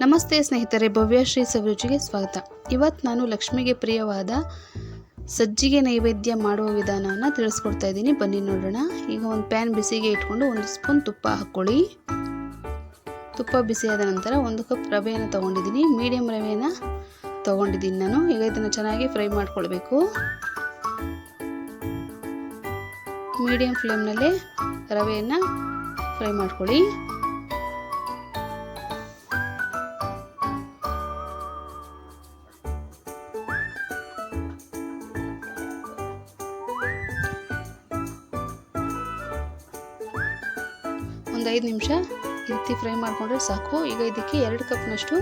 ನಮಸ್ತೆ ಸ್ನೇಹಿತರೆ ಭವ್ಯಶ್ರೀ ಸವಿರುಚಿಗೆ ಸ್ವಾಗತ. ಇವತ್ತು ನಾನು ಲಕ್ಷ್ಮಿಗೆ ಪ್ರಿಯವಾದ ಸಜ್ಜಿಗೆ ನೈವೇದ್ಯ ಮಾಡುವ ವಿಧಾನವನ್ನು ತಿಳಿಸ್ಕೊಡ್ತಾ ಇದ್ದೀನಿ. ಬನ್ನಿ ನೋಡೋಣ. ಈಗ ಒಂದು ಪ್ಯಾನ್ ಬಿಸಿಗೆ ಇಟ್ಕೊಂಡು ಒಂದು ಸ್ಪೂನ್ ತುಪ್ಪ ಹಾಕ್ಕೊಳ್ಳಿ. ತುಪ್ಪ ಬಿಸಿಯಾದ ನಂತರ ಒಂದು ಕಪ್ ರವೆಯನ್ನು ತೊಗೊಂಡಿದ್ದೀನಿ. ಮೀಡಿಯಮ್ ರವೆಯನ್ನು ತೊಗೊಂಡಿದ್ದೀನಿ ನಾನು. ಈಗ ಇದನ್ನು ಚೆನ್ನಾಗಿ ಫ್ರೈ ಮಾಡ್ಕೊಳ್ಬೇಕು. ಮೀಡಿಯಮ್ ಫ್ಲೇಮ್ನಲ್ಲೇ ರವೆಯನ್ನು ಫ್ರೈ ಮಾಡ್ಕೊಳ್ಳಿ. ಒಂದು ಐದು ನಿಮಿಷ ಈ ರೀತಿ ಫ್ರೈ ಮಾಡಿಕೊಂಡ್ರೆ ಸಾಕು. ಈಗ ಇದಕ್ಕೆ ಎರಡು ಕಪ್ನಷ್ಟು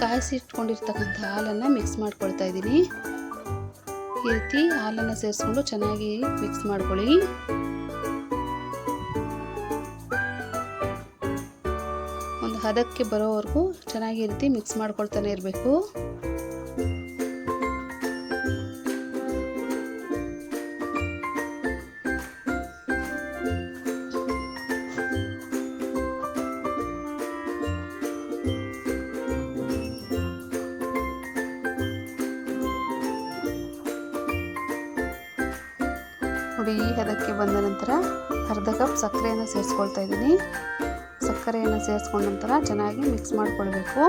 ಕಾಯಿಸಿ ಇಟ್ಕೊಂಡಿರ್ತಕ್ಕಂಥ ಹಾಲನ್ನು ಮಿಕ್ಸ್ ಮಾಡ್ಕೊಳ್ತಾ ಇದ್ದೀನಿ. ಈ ರೀತಿ ಹಾಲನ್ನು ಸೇರಿಸ್ಕೊಂಡು ಚೆನ್ನಾಗಿ ಮಿಕ್ಸ್ ಮಾಡ್ಕೊಳ್ಳಿ. ಒಂದು ಹದಕ್ಕೆ ಬರೋವರೆಗೂ ಚೆನ್ನಾಗಿ ಈ ರೀತಿ ಮಿಕ್ಸ್ ಮಾಡ್ಕೊಳ್ತಾನೆ ಇರಬೇಕು. ಈ ಹದಕ್ಕೆ ಬಂದ ನಂತರ ಅರ್ಧ ಕಪ್ ಸಕ್ಕರೆಯನ್ನು ಸೇರಿಸ್ಕೊಳ್ತಾ ಇದ್ದೀನಿ. ಸಕ್ಕರೆಯನ್ನು ಸೇರಿಸ್ಕೊಂಡ ನಂತರ ಚೆನ್ನಾಗಿ ಮಿಕ್ಸ್ ಮಾಡಿಕೊಳ್ಬೇಕು.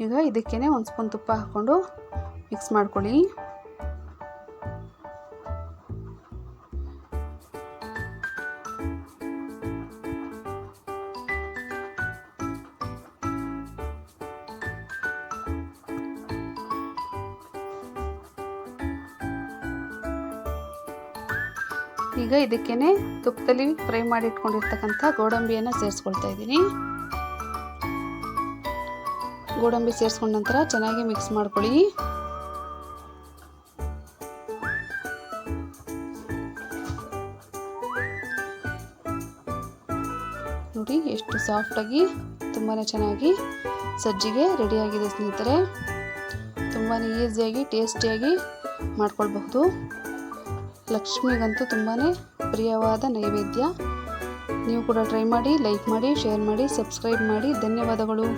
ಈಗ ಇದಕ್ಕೇ ಒಂದು ಸ್ಪೂನ್ ತುಪ್ಪ ಹಾಕ್ಕೊಂಡು ಮಿಕ್ಸ್ ಮಾಡ್ಕೊಳ್ಳಿ. ಈಗ ಇದಕ್ಕೇನೆ ತುಪ್ಪದಲ್ಲಿ ಫ್ರೈ ಮಾಡಿ ಇಟ್ಕೊಂಡಿರ್ತಕ್ಕಂಥ ಗೋಡಂಬಿಯನ್ನು ಸೇರಿಸ್ಕೊಳ್ತಾ ಇದ್ದೀನಿ. ಗೋಡಂಬಿ ಸೇರಿಸ್ಕೊಂಡ ನಂತರ ಚೆನ್ನಾಗಿ ಮಿಕ್ಸ್ ಮಾಡ್ಕೊಳ್ಳಿ. ನೋಡಿ ಎಷ್ಟು ಸಾಫ್ಟಾಗಿ ತುಂಬಾ ಚೆನ್ನಾಗಿ ಸಜ್ಜಿಗೆ ರೆಡಿಯಾಗಿದೆ ಸ್ನೇಹಿತರೆ. ತುಂಬಾ ಈಸಿಯಾಗಿ ಟೇಸ್ಟಿಯಾಗಿ ಮಾಡ್ಕೊಳ್ಬಹುದು. ಲಕ್ಷ್ಮಿಗಂತೂ ತುಂಬಾ ಪ್ರಿಯವಾದ ನೈವೇದ್ಯ. ನೀವು ಕೂಡ ಟ್ರೈ ಮಾಡಿ ಲೈಕ್ ಮಾಡಿ ಶೇರ್ ಮಾಡಿ ಸಬ್ಸ್ಕ್ರೈಬ್ ಮಾಡಿ. ಧನ್ಯವಾದಗಳು.